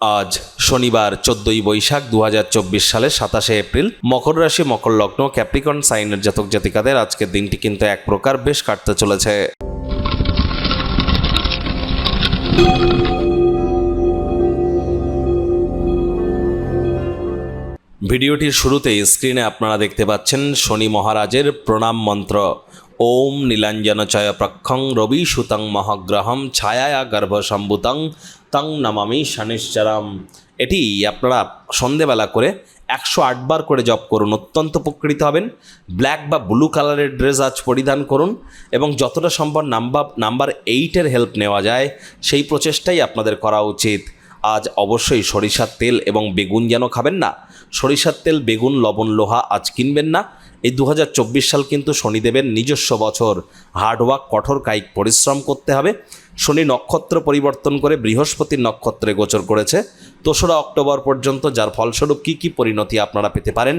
আজ শনিবার চোদ্দই বৈশাখ দু সালের সাতাশে এপ্রিল, মকর রাশি, মকর লগ্ন, ক্যাপ্রিকন, সাইনের জাতক জাতিকাদের আজকের দিনটি কিন্তু এক প্রকার বেশ কাটতে চলেছে। ভিডিওটির শুরুতেই স্ক্রিনে আপনারা দেখতে পাচ্ছেন শনি মহারাজের প্রণাম মন্ত্র। ওম নীলাঞ্জনচয় প্রক্ষং রবি সুতং মহাগ্রহম ছায়া গর্ভসম্ভুতং তং নমামি শনিশ্চরম। এটি আপনারা সন্ধেবেলা করে একশো আটবার করে জপ করুন, অত্যন্ত উপকৃত হবেন। ব্ল্যাক বা ব্লু কালারের ড্রেস আজ পরিধান করুন এবং যতটা সম্ভব নাম্বার নাম্বার এইটের হেল্প নেওয়া যায়, সেই প্রচেষ্টাই আপনাদের করা উচিত। আজ অবশ্যই সরিষার তেল এবং বেগুন যেন খাবেন না। সরিষার তেল, বেগুন, লবণ, লোহা আজ কিনবেন না। এই দু হাজার চব্বিশ সাল কিন্তু শনিদেবের নিজস্ব বছর। হার্ডওয়ার্ক কঠোর কায়িক পরিশ্রম করতে হবে। শনি নক্ষত্র পরিবর্তন করে বৃহস্পতির নক্ষত্রে গোচর করেছে। দোসরা অক্টোবর পর্যন্ত, যার ফলস্বরূপ কী কী পরিণতি আপনারা পেতে পারেন,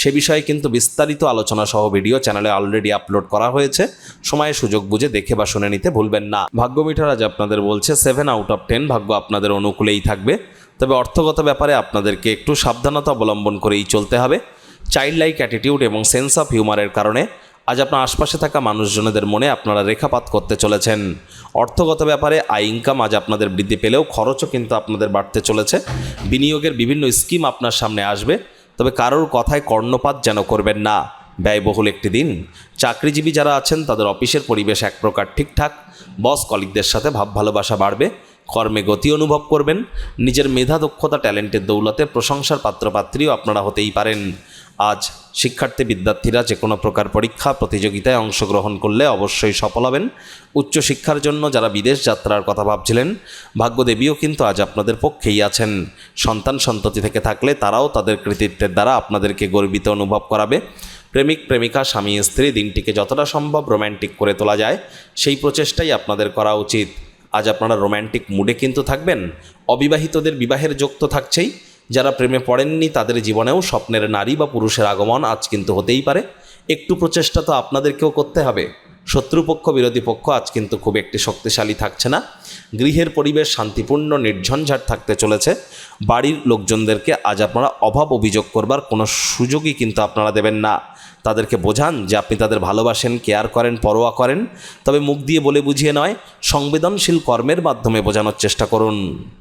সে বিষয়ে কিন্তু বিস্তারিত আলোচনা সহ ভিডিও চ্যানেলে অলরেডি আপলোড করা হয়েছে। সময়ে সুযোগ বুঝে দেখে বা শুনে নিতে ভুলবেন না। ভাগ্য মিটার আজ আপনাদের বলছে সেভেন আউট অফ টেন ভাগ্য আপনাদের অনুকূলেই থাকবে। তবে অর্থগত ব্যাপারে আপনাদেরকে একটু সাবধানতা অবলম্বন করেই চলতে হবে। চাইল্ড লাইক অ্যাটিটিউড এবং সেন্স অফ হিউমারের কারণে আজ আপনার আশপাশে থাকা মানুষজনদের মনে আপনারা রেখাপাত করতে চলেছেন। অর্থগত ব্যাপারে আয় ইনকাম আজ আপনাদের বৃদ্ধি পেলেও খরচও কিন্তু আপনাদের বাড়তে চলেছে। বিনিয়োগের বিভিন্ন স্কিম আপনার সামনে আসবে। তবে কারোর কথায় কর্ণপাত যেন করবেন না। ব্যয়বহুল একটি দিন। চাকরিজীবী যারা আছেন, তাদের অফিসের পরিবেশ এক প্রকার ঠিকঠাক। বস কলিকদের সাথে ভাব ভালোবাসা বাড়বে। কর্মে গতি অনুভব করবেন। নিজের মেধা, দক্ষতা ট্যালেন্টের দৌলতে প্রশংসার পাত্রপাত্রীও আপনারা হতেই পারেন। আজ শিক্ষার্থী বিদ্যার্থীরা যে কোনো প্রকার পরীক্ষা, প্রতিযোগিতায় অংশগ্রহণ করলে অবশ্যই সফল হবেন। উচ্চশিক্ষার জন্য যারা বিদেশ যাত্রার কথা ভাবছিলেন, ভাগ্যদেবীও কিন্তু আজ আপনাদের পক্ষেই আছেন। সন্তান সন্ততি থেকে থাকলে তারাও তাদের কৃতিত্বের দ্বারা আপনাদেরকে গর্বিত অনুভব করাবে। প্রেমিক, প্রেমিকা, স্বামী, স্ত্রী, দিনটিকে যতটা সম্ভব রোম্যান্টিক করে তোলা যায়, সেই প্রচেষ্টাই আপনাদের করা উচিত। আজ আপনারা রোম্যান্টিক মুডে কিন্তু থাকবেন। অবিবাহিতদের বিবাহের যোগ তো থাকছেই। যারা প্রেমে পড়েননি তাদের জীবনেও স্বপ্নের নারী বা পুরুষের আগমন আজ কিন্তু হতেই পারে। একটু প্রচেষ্টা তো আপনাদেরকেও করতে হবে। শত্রুপক্ষ, বিরোধী পক্ষ আজ কিন্তু খুব একটি শক্তিশালী থাকছে না। গৃহের পরিবেশ শান্তিপূর্ণ, নির্ঝঞ্ঝাট থাকতে চলেছে। বাড়ির লোকজনদেরকে আজ আপনারা অভাব অভিযোগ করবার কোনো সুযোগই কিন্তু আপনারা দেবেন না। তাদেরকে বোঝান যে আপনি তাদের ভালোবাসেন, কেয়ার করেন, পরোয়া করেন। তবে মুখ দিয়ে বলে বুঝিয়ে নয়, সংবেদনশীল কর্মের মাধ্যমে বোঝানোর চেষ্টা করুন।